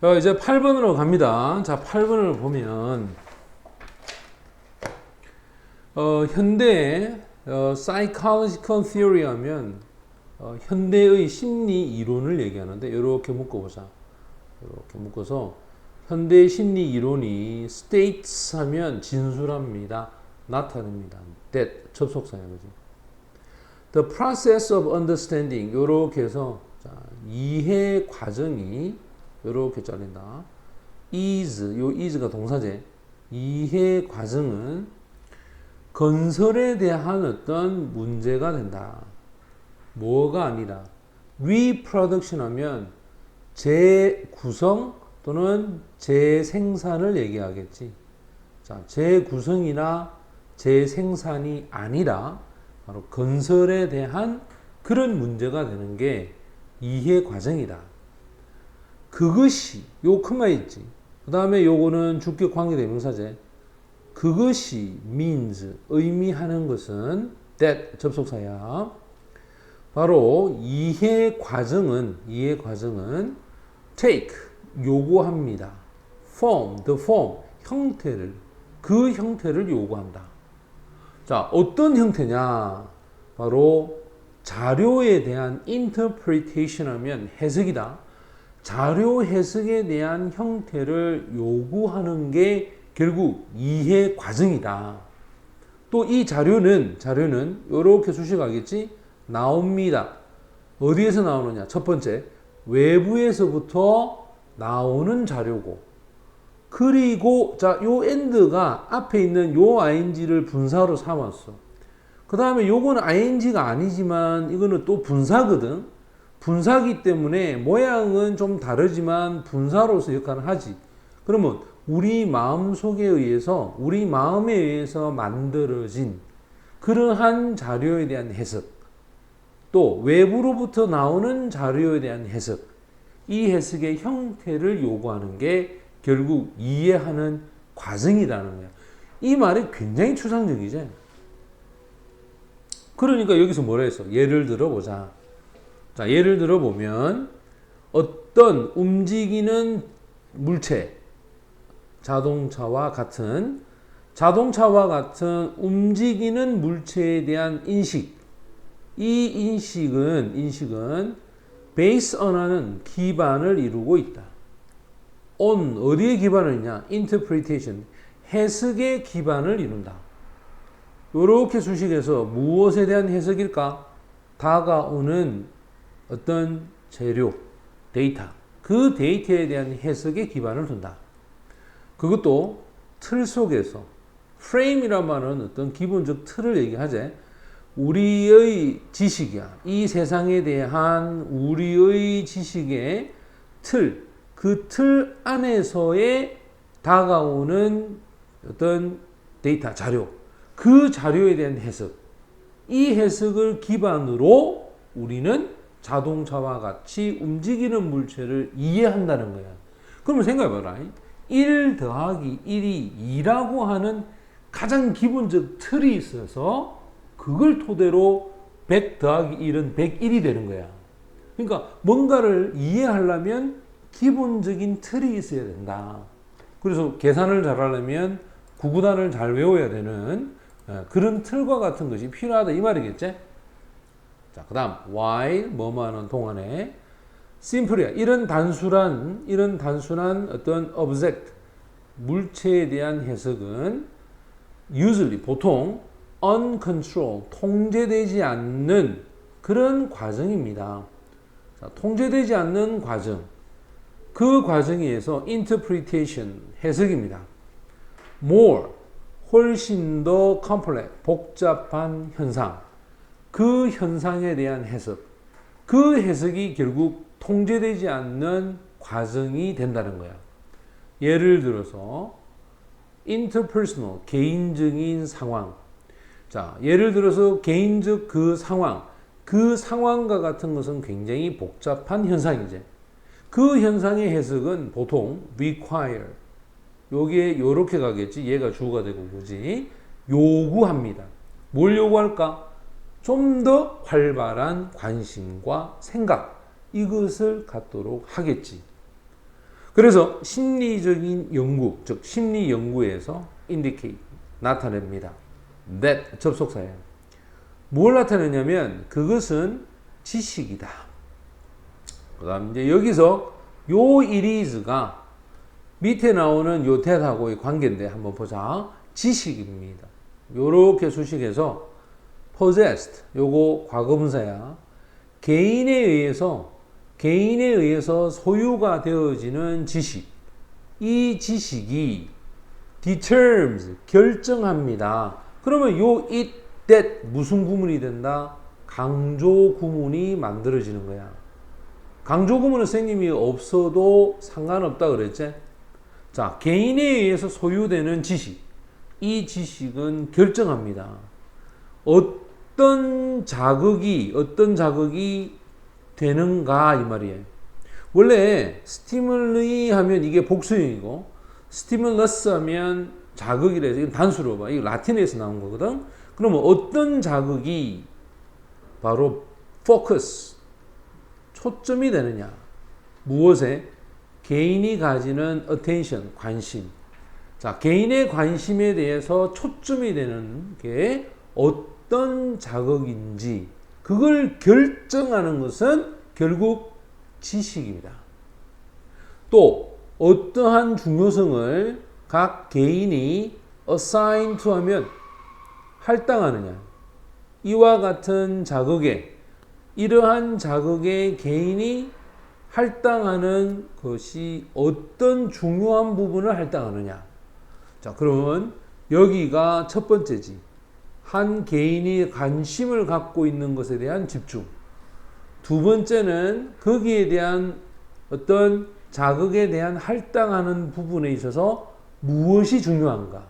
자, 이제 8번으로 갑니다. 자, 8번을 보면, 어, 현대, 어, psychological theory 하면, 어, 현대의 심리 이론을 얘기하는데, 이렇게 묶어보자. 이렇게 묶어서, 현대 심리 이론이 states 하면 진술합니다. 나타냅니다. that, 접속사야, 그지? The process of understanding, 요렇게 해서, 자, 이해 과정이 요렇게 잘린다. is, 요 is가 동사제. 이해 과정은 건설에 대한 어떤 문제가 된다. 뭐가 아니라 reproduction 하면 재구성 또는 재생산을 얘기하겠지. 자, 재구성이나 재생산이 아니라 바로 건설에 대한 그런 문제가 되는 게 이해 과정이다. 그것이 요 큰마 있지. 그 다음에 요거는 주격 관계 대명사제. 그것이 means 의미하는 것은 that 접속사야. 바로 이해 과정은 이해 과정은 take 요구합니다. form the form 형태를 그 형태를 요구한다. 자, 어떤 형태냐? 바로 자료에 대한 interpretation 하면 해석이다. 자료 해석에 대한 형태를 요구하는 게 결국 이해 과정이다. 또 이 자료는 자료는 이렇게 수식하겠지 나옵니다. 어디에서 나오느냐? 첫 번째 외부에서부터 나오는 자료고 그리고 자요 end가 앞에 있는 요 ing를 분사로 삼았어. 그 다음에 요거는 ing가 아니지만 이거는 또 분사거든. 분사기 때문에 모양은 좀 다르지만 분사로서 역할을 하지. 그러면 우리 마음 속에 의해서 우리 마음에 의해서 만들어진 그러한 자료에 대한 해석 또 외부로부터 나오는 자료에 대한 해석 이 해석의 형태를 요구하는 게 결국 이해하는 과정이라는 거야. 이 말이 굉장히 추상적이지. 그러니까 여기서 뭐라 했어? 예를 들어 보자. 자, 예를 들어 보면 어떤 움직이는 물체, 자동차와 같은 자동차와 같은 움직이는 물체에 대한 인식. 이 인식은 인식은 베이스 언어는 기반을 이루고 있다. on 어디에 기반을 있냐? interpretation 해석의 기반을 이룬다. 이렇게 수식해서 무엇에 대한 해석일까? 다가오는 어떤 재료, 데이터, 그 데이터에 대한 해석의 기반을 둔다. 그것도 틀 속에서 프레임이란 말은 어떤 기본적 틀을 얘기하지. 우리의 지식이야. 이 세상에 대한 우리의 지식의 틀, 그 틀 안에서의 다가오는 어떤 데이터, 자료, 그 자료에 대한 해석, 이 해석을 기반으로 우리는 자동차와 같이 움직이는 물체를 이해한다는 거야. 그러면 생각해봐라. 1 더하기 1이 2라고 하는 가장 기본적 틀이 있어서 그걸 토대로 100 더하기 1은 101이 되는 거야. 그러니까 뭔가를 이해하려면 기본적인 틀이 있어야 된다. 그래서 계산을 잘하려면 구구단을 잘 외워야 되는 어, 그런 틀과 같은 것이 필요하다 이 말이겠지? 자, 그 다음 while 뭐뭐 하는 동안에 simple이야. 이런 단순한 이런 단순한 어떤 object 물체에 대한 해석은 usually 보통 uncontrolled 통제되지 않는 그런 과정입니다. 자, 통제되지 않는 과정. 그 과정에 의해서 interpretation 해석입니다. more 훨씬 더 complex 복잡한 현상. 그 현상에 대한 해석. 그 해석이 결국 통제되지 않는 과정이 된다는 거야. 예를 들어서 interpersonal 개인적인 상황. 자, 예를 들어서 개인적 그 상황, 그 상황과 같은 것은 굉장히 복잡한 현상이지. 그 현상의 해석은 보통 require. 요게 요렇게 가겠지. 얘가 주어가 되고 그지. 요구합니다. 뭘 요구할까? 좀 더 활발한 관심과 생각 이것을 갖도록 하겠지. 그래서 심리적인 연구, 즉 심리 연구에서 indicate 나타냅니다. that 접속사예요. 뭘 나타내냐면 그것은 지식이다. 그다음 이제 여기서 요 이리즈가 밑에 나오는 요 that하고의 관계인데 한번 보자. 지식입니다. 요렇게 수식해서 possessed 요거 과거분사야. 개인에 의해서 개인에 의해서 소유가 되어지는 지식. 이 지식이 determines 결정합니다. 그러면 요 it that 무슨 구문이 된다? 강조 구문이 만들어지는 거야. 강조 구문은 선생님이 없어도 상관없다 그랬지? 자, 개인에 의해서 소유되는 지식. 이 지식은 결정합니다. 어 떤 자극이, 어떤 자극이 되는가, 이 말이에요. 원래 스티뮬리 하면 이게 복수형이고, 스티뮬러스 하면 자극이래서 이건 단수로 봐. 이거 라틴에서 나온 거거든. 그러면 어떤 자극이 바로 포커스, 초점이 되느냐? 무엇에? 개인이 가지는 attention, 관심. 자, 개인의 관심에 대해서 초점이 되는 게 어떤 자극인지 그걸 결정하는 것은 결국 지식입니다. 또 어떠한 중요성을 각 개인이 assign to 하면 할당하느냐. 이와 같은 자극에 이러한 자극에 개인이 할당하는 것이 어떤 중요한 부분을 할당하느냐. 자, 그러면 여기가 첫 번째지. 한 개인이 관심을 갖고 있는 것에 대한 집중. 두 번째는 거기에 대한 어떤 자극에 대한 할당하는 부분에 있어서 무엇이 중요한가.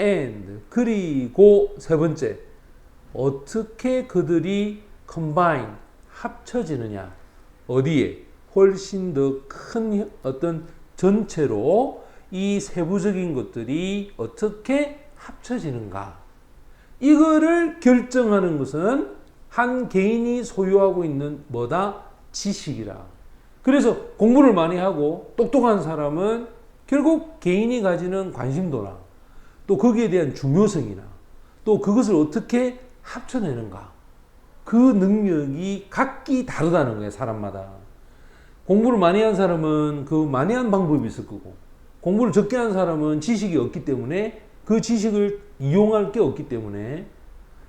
and 그리고 세 번째 어떻게 그들이 combine 합쳐지느냐 어디에 훨씬 더 큰 어떤 전체로 이 세부적인 것들이 어떻게 합쳐지는가 이거를 결정하는 것은 한 개인이 소유하고 있는 뭐다? 지식이라. 그래서 공부를 많이 하고 똑똑한 사람은 결국 개인이 가지는 관심도나 또 거기에 대한 중요성이나 또 그것을 어떻게 합쳐내는가. 그 능력이 각기 다르다는 거예요 사람마다. 공부를 많이 한 사람은 그 많이 한 방법이 있을 거고 공부를 적게 한 사람은 지식이 없기 때문에 그 지식을 이용할 게 없기 때문에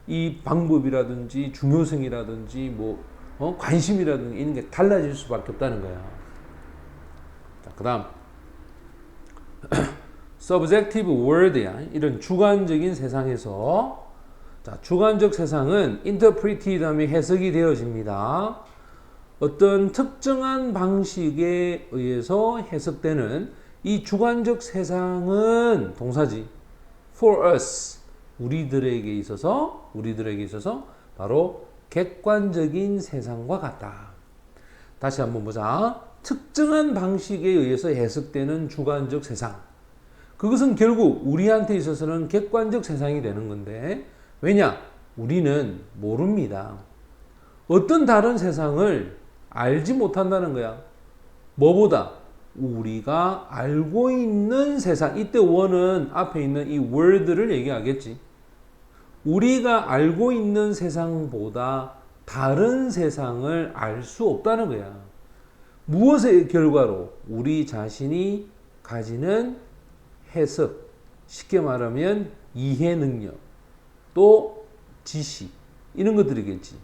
이 방법이라든지 중요성이라든지 뭐 어? 관심이라든지 이런 게 달라질 수밖에 없다는 거야. 자, 그다음 subjective world야 이런 주관적인 세상에서 자, 주관적 세상은 interpreted 하면 해석이 되어집니다. 어떤 특정한 방식에 의해서 해석되는 이 주관적 세상은 동사지 for us 우리들에게 있어서 우리들에게 있어서 바로 객관적인 세상과 같다. 다시 한번 보자. 특정한 방식에 의해서 해석되는 주관적 세상. 그것은 결국 우리한테 있어서는 객관적 세상이 되는 건데 왜냐? 우리는 모릅니다. 어떤 다른 세상을 알지 못한다는 거야. 뭐보다 우리가 알고 있는 세상. 이때 원은 앞에 있는 이 world를 얘기하겠지. 우리가 알고 있는 세상보다 다른 세상을 알 수 없다는 거야. 무엇의 결과로 우리 자신이 가지는 해석, 쉽게 말하면 이해 능력, 또 지식, 이런 것들이겠지.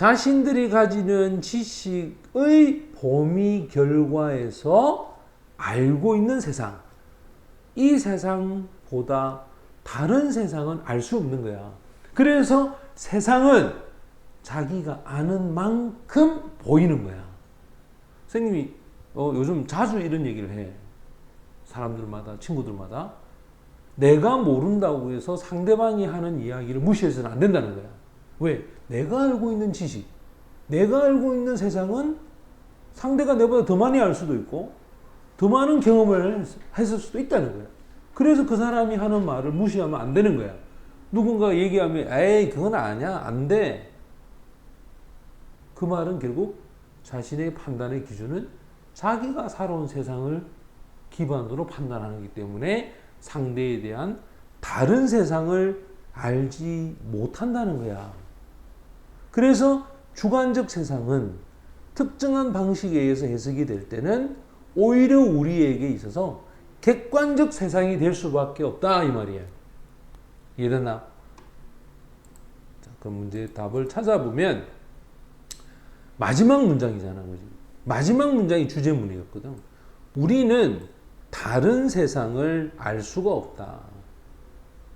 자신들이 가지는 지식의 범위 결과에서 알고 있는 세상, 이 세상보다 다른 세상은 알 수 없는 거야. 그래서 세상은 자기가 아는 만큼 보이는 거야. 선생님이 어, 요즘 자주 이런 얘기를 해. 사람들마다, 친구들마다. 내가 모른다고 해서 상대방이 하는 이야기를 무시해서는 안 된다는 거야. 왜? 내가 알고 있는 지식, 내가 알고 있는 세상은 상대가 내보다 더 많이 알 수도 있고, 더 많은 경험을 했을 수도 있다는 거야. 그래서 그 사람이 하는 말을 무시하면 안 되는 거야. 누군가 얘기하면, 에이, 그건 아니야. 안 돼. 그 말은 결국 자신의 판단의 기준은 자기가 살아온 세상을 기반으로 판단하는 거기 때문에 상대에 대한 다른 세상을 알지 못한다는 거야. 그래서 주관적 세상은 특정한 방식에 의해서 해석이 될 때는 오히려 우리에게 있어서 객관적 세상이 될 수밖에 없다 이 말이에요. 이해됐나? 자, 그 문제 답을 찾아보면 마지막 문장이잖아, 그지? 마지막 문장이 주제문이었거든. 우리는 다른 세상을 알 수가 없다.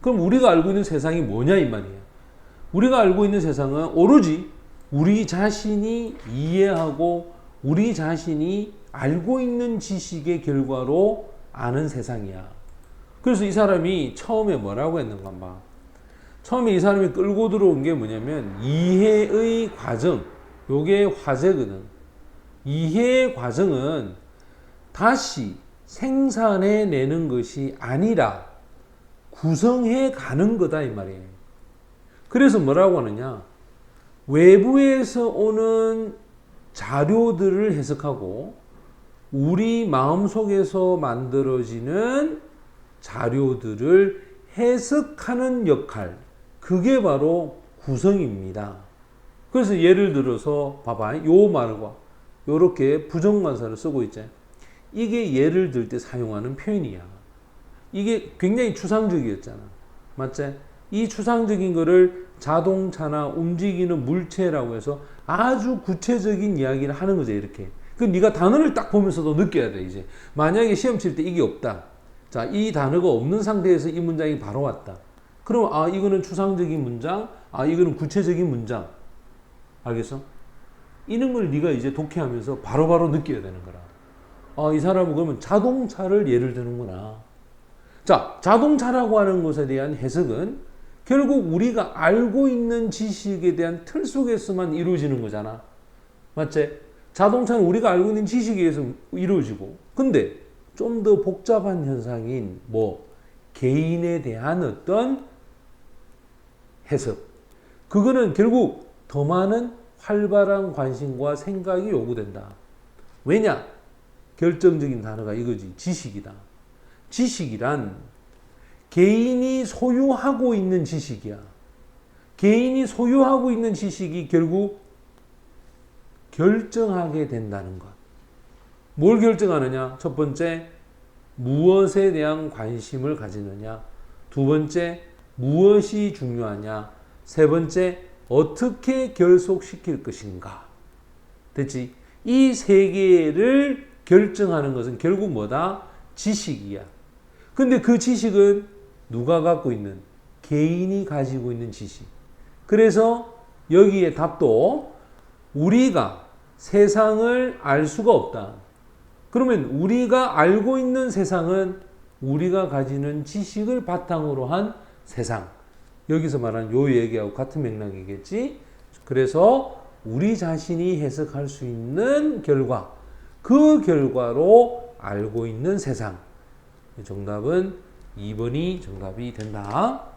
그럼 우리가 알고 있는 세상이 뭐냐 이 말이야. 우리가 알고 있는 세상은 오로지 우리 자신이 이해하고 우리 자신이 알고 있는 지식의 결과로 아는 세상이야. 그래서 이 사람이 처음에 뭐라고 했는가 봐. 처음에 이 사람이 끌고 들어온 게 뭐냐면 이해의 과정. 요게 화제거든. 이해의 과정은 다시 생산해 내는 것이 아니라 구성해 가는 거다 이 말이에요. 그래서 뭐라고 하느냐? 외부에서 오는 자료들을 해석하고 우리 마음속에서 만들어지는 자료들을 해석하는 역할. 그게 바로 구성입니다. 그래서 예를 들어서 봐봐. 요 말과 요렇게 부정관사를 쓰고 있지. 이게 예를 들 때 사용하는 표현이야. 이게 굉장히 추상적이었잖아. 맞지? 이 추상적인 거를 자동차나 움직이는 물체라고 해서 아주 구체적인 이야기를 하는 거죠, 이렇게. 그 네가 단어를 딱 보면서도 느껴야 돼, 이제. 만약에 시험 칠 때 이게 없다. 자, 이 단어가 없는 상태에서 이 문장이 바로 왔다. 그럼 아, 이거는 추상적인 문장, 아, 이거는 구체적인 문장. 알겠어? 걸 네가 이제 독해하면서 바로 바로 느껴야 되는 거라. 아, 이 사람은 그러면 자동차를 예를 드는구나. 자, 자동차라고 하는 것에 대한 해석은 결국 우리가 알고 있는 지식에 대한 틀 속에서만 이루어지는 거잖아. 맞지? 자동차는 우리가 알고 있는 지식에 의해서 이루어지고. 근데 좀 더 복잡한 현상인 뭐 개인에 대한 어떤 해석. 그거는 결국 더 많은 활발한 관심과 생각이 요구된다. 왜냐? 결정적인 단어가 이거지. 지식이다. 지식이란 개인이 소유하고 있는 지식이야. 개인이 소유하고 있는 지식이 결국 결정하게 된다는 것. 뭘 결정하느냐? 첫 번째, 무엇에 대한 관심을 가지느냐? 두 번째, 무엇이 중요하냐? 세 번째, 어떻게 결속시킬 것인가? 됐지? 이 세 개를 결정하는 것은 결국 뭐다? 지식이야. 근데 그 지식은 누가 갖고 있는? 개인이 가지고 있는 지식. 그래서 여기에 답도 우리가 세상을 알 수가 없다. 그러면 우리가 알고 있는 세상은 우리가 가지는 지식을 바탕으로 한 세상. 여기서 말한 요 얘기하고 같은 맥락이겠지. 그래서 우리 자신이 해석할 수 있는 결과, 그 결과로 알고 있는 세상. 정답은 2번이 정답이 된다.